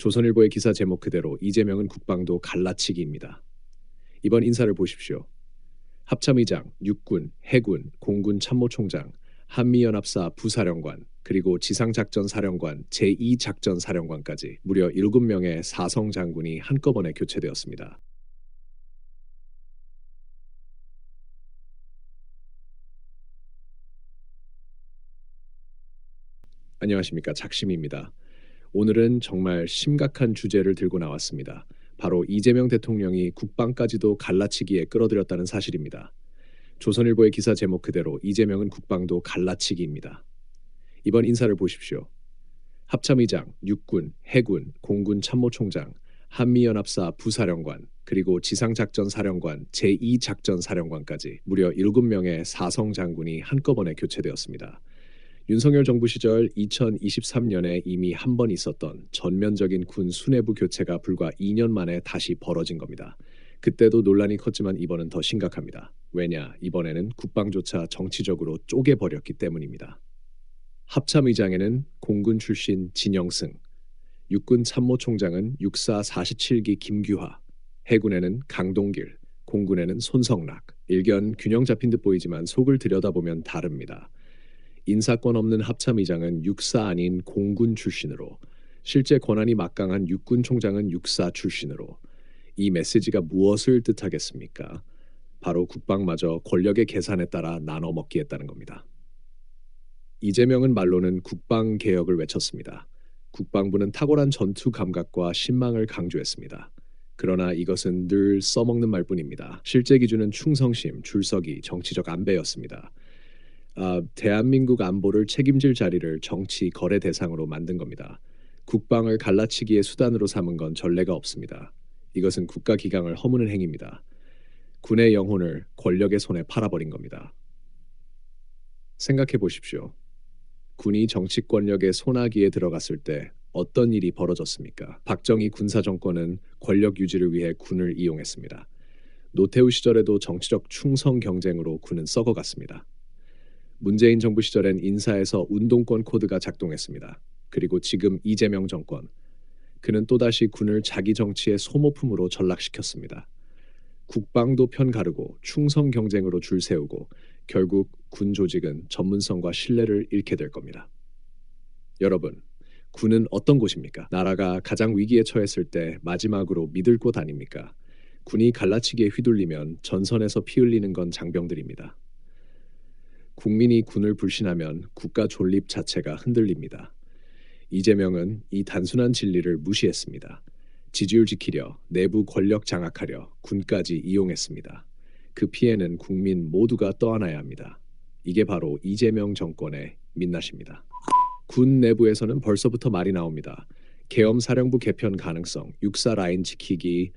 조선일보의 기사 제목 그대로 이재명은 국방도 갈라치기입니다. 이번 인사를 보십시오. 합참의장, 육군, 해군, 공군 참모총장, 한미연합사 부사령관, 그리고 지상작전사령관, 제2작전사령관까지 무려 7명의 사성 장군이 한꺼번에 교체되었습니다. 안녕하십니까 작심입니다. 오늘은 정말 심각한 주제를 들고 나왔습니다. 바로 이재명 대통령이 국방까지도 갈라치기에 끌어들였다는 사실입니다. 조선일보의 기사 제목 그대로 이재명은 국방도 갈라치기입니다. 이번 인사를 보십시오. 합참의장, 육군, 해군, 공군 참모총장, 한미연합사 부사령관, 그리고 지상작전사령관, 제2작전사령관까지 무려 7명의 사성 장군이 한꺼번에 교체되었습니다. 윤석열 정부 시절 2023년에 이미 한 번 있었던 전면적인 군 수뇌부 교체가 불과 2년 만에 다시 벌어진 겁니다. 그때도 논란이 컸지만 이번은 더 심각합니다. 왜냐, 이번에는 국방조차 정치적으로 쪼개버렸기 때문입니다. 합참의장에는 공군 출신 진영승, 육군 참모총장은 육사 47기 김규하, 해군에는 강동길, 공군에는 손성락, 일견 균형 잡힌 듯 보이지만 속을 들여다보면 다릅니다. 인사권 없는 합참의장은 육사 아닌 공군 출신으로 실제 권한이 막강한 육군 총장은 육사 출신으로 이 메시지가 무엇을 뜻하겠습니까? 바로 국방마저 권력의 계산에 따라 나눠 먹기 했다는 겁니다. 이재명은 말로는 국방 개혁을 외쳤습니다. 국방부는 탁월한 전투 감각과 신망을 강조했습니다. 그러나 이것은 늘 써먹는 말뿐입니다. 실제 기준은 충성심, 줄서기, 정치적 안배였습니다. 아, 대한민국 안보를 책임질 자리를 정치 거래 대상으로 만든 겁니다. 국방을 갈라치기의 수단으로 삼은 건 전례가 없습니다. 이것은 국가 기강을 허무는 행위입니다. 군의 영혼을 권력의 손에 팔아버린 겁니다. 생각해 보십시오. 군이 정치 권력의 손아귀에 들어갔을 때 어떤 일이 벌어졌습니까? 박정희 군사 정권은 권력 유지를 위해 군을 이용했습니다. 노태우 시절에도 정치적 충성 경쟁으로 군은 썩어갔습니다. 문재인 정부 시절엔 인사에서 운동권 코드가 작동했습니다. 그리고 지금 이재명 정권 그는 또다시 군을 자기 정치의 소모품으로 전락시켰습니다. 국방도 편 가르고 충성 경쟁으로 줄 세우고 결국 군 조직은 전문성과 신뢰를 잃게 될 겁니다. 여러분, 군은 어떤 곳입니까? 나라가 가장 위기에 처했을 때 마지막으로 믿을 곳 아닙니까? 군이 갈라치기에 휘둘리면 전선에서 피 흘리는 건 장병들입니다. 국민이 군을 불신하면 국가 존립 자체가 흔들립니다. 이재명은 이 단순한 진리를 무시했습니다. 지지율 지키려 내부 권력 장악하려 군까지 이용했습니다. 그 피해는 국민 모두가 떠안아야 합니다. 이게 바로 이재명 정권의 민낯입니다. 군 내부에서는 벌써부터 말이 나옵니다. 계엄 사령부 개편 가능성, 육사 라인 지키기,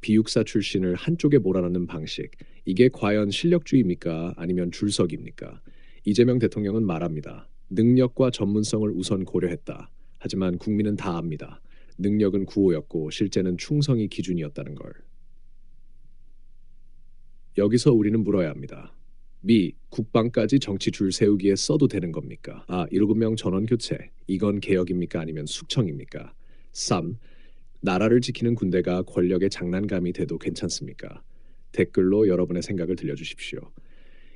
비육사 출신을 한쪽에 몰아넣는 방식. 이게 과연 실력주의입니까? 아니면 줄석입니까? 이재명 대통령은 말합니다. 능력과 전문성을 우선 고려했다. 하지만 국민은 다 압니다. 능력은 구호였고 실제는 충성이 기준이었다는 걸. 여기서 우리는 물어야 합니다. 미, 국방까지 정치 줄 세우기에 써도 되는 겁니까? 아, 7명 전원 교체. 이건 개혁입니까? 아니면 숙청입니까? 3. 나라를 지키는 군대가 권력의 장난감이 돼도 괜찮습니까? 댓글로 여러분의 생각을 들려주십시오.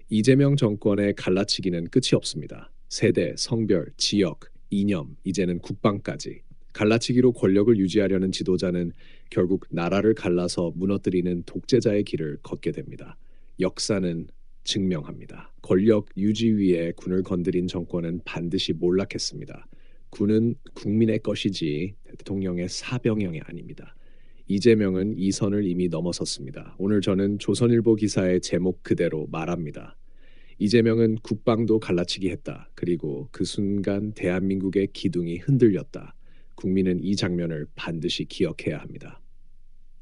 이재명 정권의 갈라치기는 끝이 없습니다. 세대, 성별, 지역, 이념, 이제는 국방까지. 갈라치기로 권력을 유지하려는 지도자는 결국 나라를 갈라서 무너뜨리는 독재자의 길을 걷게 됩니다. 역사는 증명합니다. 권력 유지 위에 군을 건드린 정권은 반드시 몰락했습니다. 군은 국민의 것이지 대통령의 사병형이 아닙니다. 이재명은 이 선을 이미 넘어섰습니다. 오늘 저는 조선일보 기사의 제목 그대로 말합니다. 이재명은 국방도 갈라치기 했다. 그리고 그 순간 대한민국의 기둥이 흔들렸다. 국민은 이 장면을 반드시 기억해야 합니다.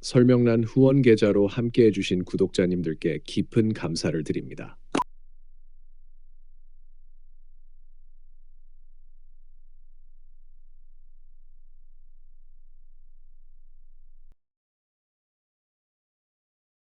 설명란 후원 계좌로 함께 해 주신 구독자님들께 깊은 감사를 드립니다.